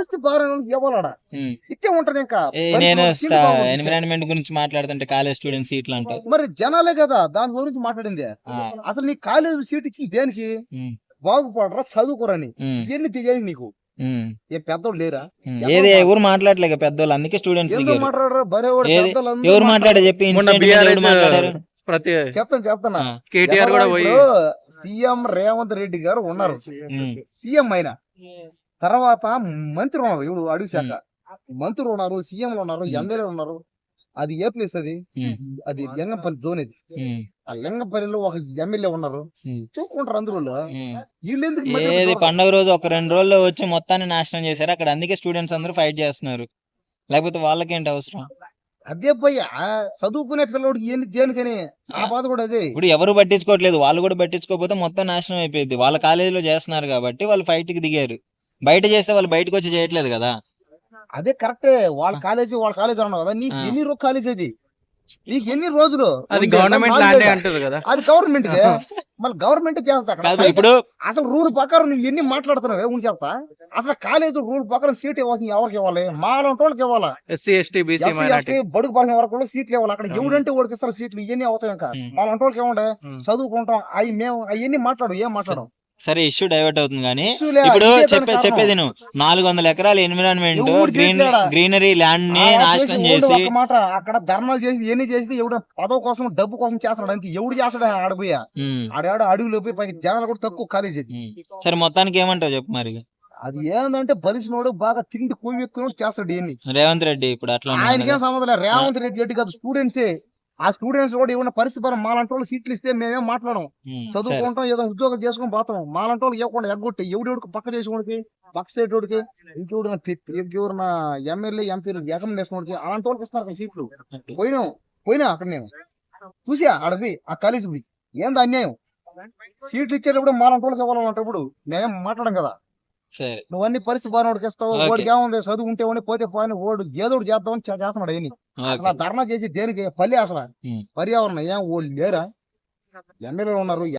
పరిస్థితి బాగా ఇవ్వాలడా. ఇట్టే ఉంటది ఇంకా. నేను. ఎన్విరాన్మెంట్ గురించి మాట్లాడుతుంటే కాలేజ్ స్టూడెంట్ సీట్లు అంటావు. మరి జనాలే కదా దాని గురించి మాట్లాడింది. అసలు నీ కాలేజ్ సీట్ ఇచ్చింది దేనికి? బాగుపడరా చదువుకోరని. ఇవన్నీ తెలియదు నీకు. ఏ పెద్దోళ్ళు లేరా? ఏది ఎవరు మాట్లాడలేక పెద్దోళ్ళు అందుకే స్టూడెంట్స్ ఎవరు మాట్లాడే. చెప్పి మాట్లాడారు? ప్రతి చెప్తాను చెప్తానా. కేటీఆర్ కూడా పోయి సీఎం రేవంత్ రెడ్డి గారు ఉన్నారు. సీఎం. అయినా. తర్వాత మంత్రి ఉన్నారు ఇప్పుడు అడవి శాఖ. మంత్రులు ఉన్నారు సీఎంలు ఉన్నారు ఉమ్. ఎమ్మెల్యేలు ఉన్నారు. అది ఏ ప్లేస్ అది? అది లింగంపల్లి జోన్ ఉమ్, ఆ లింగంపల్లిలో ఒక ఎమ్మెల్యే ఉన్నారు. చూసుకుంటారు అందరూ ఉమ్. వీళ్ళు? పండగ రోజు ఒక రెండు రోజుల్లో వచ్చి మొత్తాన్ని నాశనం చేశారు. అక్కడ అందుకే స్టూడెంట్స్ అందరూ ఫైట్ చేస్తున్నారు. లేకపోతే వాళ్ళకేంటి అవసరం? అదే పోయి చదువుకునే పిల్లడికి ఏంది దేనికని? ఆ బాధ కూడా అదే. ఇప్పుడు ఎవరు పట్టించుకోవట్లేదు. వాళ్ళు కూడా పట్టించుకోకపోతే మొత్తం నాశనం అయిపోయింది వాళ్ళ కాలేజీలో చేస్తున్నారు కాబట్టి వాళ్ళు ఫైట్కి దిగారు. బయట చేస్తే వాళ్ళు బయటకు వచ్చి చేయట్లేదు కదా. అదే కరెక్టే. వాళ్ళ కాలేజీ వాళ్ళ కాలేజీ అన్నావు కదా నీకు. ఎన్ని రోజు కాలేజ్ అది? నీకు ఎన్ని రోజులు? అది? గవర్నమెంట్ అంటారు కదా. అది గవర్నమెంట్ మళ్ళీ గవర్నమెంట్ చేస్తా ఇప్పుడు అసలు రూల్ ప్రకారం నువ్వు ఎన్ని మాట్లాడుతున్నావు? ఉండి చెప్తా. అసలు కాలేజ్ రూల్ ప్రకారం సీట్ ఇవ్వాల్సింది ఎవరికి ఇవ్వాలి? మాలాంటి వాళ్ళకి ఇవ్వాలా? ఎస్సీ ఎస్టీ బీసీ ఎస్టీ బడుగు పడిన వరకు కూడా సీట్లు ఇవ్వాలి అక్కడ. ఎవడంటే ఓడికి ఇస్తారు సీట్లు ఇవన్నీ అవుతాయి ఇంకా. మాలాంటి వాళ్ళకి ఏముండే. చదువుకుంటాం. అవి మేము అవన్నీ మాట్లాడు ఏం మాట్లాడు సరే ఇష్యూ డైవర్ట్ అవుతుంది కానీ ఇప్పుడు చెప్పే. చెప్పేది నువ్వు. నాలుగు వందల ఎకరాల ఎన్విరాన్మెంట్ గ్రీన్? గ్రీనరీ ల్యాండ్ని నాశనం చేసి చేసి మాట అక్కడ ధర్నాలు చేసి ఎన్ని చేసి ఎవడు పదవి కోసం డబ్బు కోసం చేస్తున్నాడు అంతే. ఎవడు చేస్తాడు ఆడపోయా ఉమ్, ఆడాడు అడుగులో పోయి పైకి జనాలు కూడా తక్కువ కాలేజ్ అది ఉమ్. సరే మొత్తానికి ఏమంటావు చెప్పు మరి. అది ఏందంటే బలిసినోడు బాగా తిండి ఎక్కువ చేస్తాడు ఎన్ని రేవంత్ రెడ్డి ఇప్పుడు అట్లా ఆయనకేం. సంబంధం లేదు. రేవంత్ రెడ్డి రెడ్డి కాదు స్టూడెంట్సే ఆ స్టూడెంట్స్ కూడా ఏమన్నా పరిస్థితి పరం మాలాంటి వాళ్ళు సీట్లు ఇస్తే మేమేం మాట్లాడం ఉమ్, సరే. చదువుకుంటాం ఏదో ఉద్యోగం చేసుకొని పోతాం మాలాంటి వాళ్ళు ఇవ్వకుండా ఎగ్గొట్టి ఎవడెవడికి పక్క దేశంలోకి పక్క స్టేట్ వాడికి ఇంకెవడు ఇంకెవరన్నా ఎమ్మెల్యే ఎంపీలు ఎగం వేసుకోవడానికి అలాంటి వాళ్ళకి ఇస్తున్నారు అక్కడ సీట్లు పోయినాం పోయినా అక్కడ నేను. చూసా ఆడపోయి ఆ కాలేజీ ఏంది అన్యాయం? సీట్లు ఇచ్చేటప్పుడు మాలాంటి వాళ్ళకి ఇవ్వాలంటప్పుడు మేమేం మాట్లాడం కదా. సరే. నువ్వు అన్ని పరిస్థితి బాగా ఇస్తావు ఓకే. వాడికి ఏముంది చదువు ఉంటే వాడిని పోతే పోయిన ఓడు ఏదో చేద్దామని చేస్తున్నాడు ఏని అసలు ధర్నా చేసి దేనికి పల్లె అసలు. పర్యావరణం ఏం వాళ్ళు లేరా? ఎమ్మెల్యేలు ఉన్నారు